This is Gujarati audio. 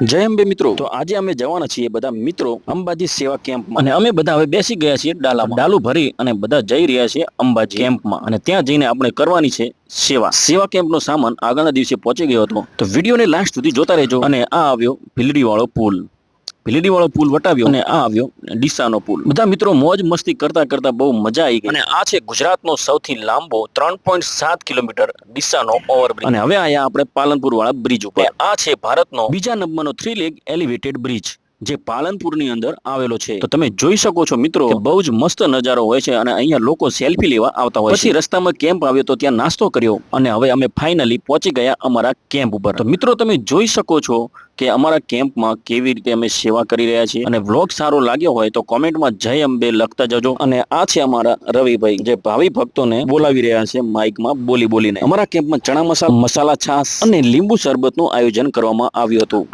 જય અંબે મિત્રો. તો આજે અમે જવાના છીએ બધા મિત્રો અંબાજી સેવા કેમ્પમાં. અને અમે બધા હવે બેસી ગયા છીએ ડાલામાં. ડાલુ ભરી અને બધા જઈ રહ્યા છીએ અંબાજી કેમ્પમાં. અને ત્યાં જઈને આપણે કરવાની છે સેવા. સેવા કેમ્પનો સામાન આગળના દિવસે પહોંચી ગયો હતો. તો વિડીયોને લાસ્ટ સુધી જોતા રહેજો. અને આ આવ્યો ભીલડી વાળો પુલ. ભીલડી વાળો પુલ વટાવ્યો અને આ આવ્યો ડીસાનો પુલ. બધા મિત્રો મોજ મસ્તી કરતા કરતા બહુ મજા આવી ગઈ. અને આ છે ગુજરાતનો સૌથી લાંબો ત્રણ પોઈન્ટ સાત કિલોમીટર ડીસાનો ઓવરબ્રિજ અને હવે આયા આપણે પાલનપુર વાળા બ્રિજ ઉપર આ છે ભારતનો બીજા નંબરનો થ્રી લેગ એલિવેટેડ બ્રિજ જે પાલનપુરની અંદર આવેલો છે. તો તમે જોઈ શકો છો મિત્રો બહુ જ મસ્ત નજારો હોય છે અને અહીંયા લોકો સેલ્ફી લેવા આવતા હોય છે. પછી રસ્તામાં કેમ્પ આવ્યો તો ત્યાં નાસ્તો કર્યો અને હવે અમે ફાઇનલી પહોંચી ગયા અમારા કેમ્પ ઉપર. તો મિત્રો તમે જોઈ શકો છો કે અમારા કેમ્પમાં કેવી રીતે અમે સેવા કરી રહ્યા છીએ. અને વ્લોગ સારો લાગ્યો હોય તો કોમેન્ટમાં જય અંબે લખતા જજો. અને આ છે અમારા રવિભાઈ જે ભાવિ ભક્તોને બોલાવી રહ્યા છે માઇકમાં બોલી બોલીને. અમારા કેમ્પમાં ચણા મસાલા મસાલા છાસ અને લીંબુ શરબતનું આયોજન કરવામાં આવ્યું હતું.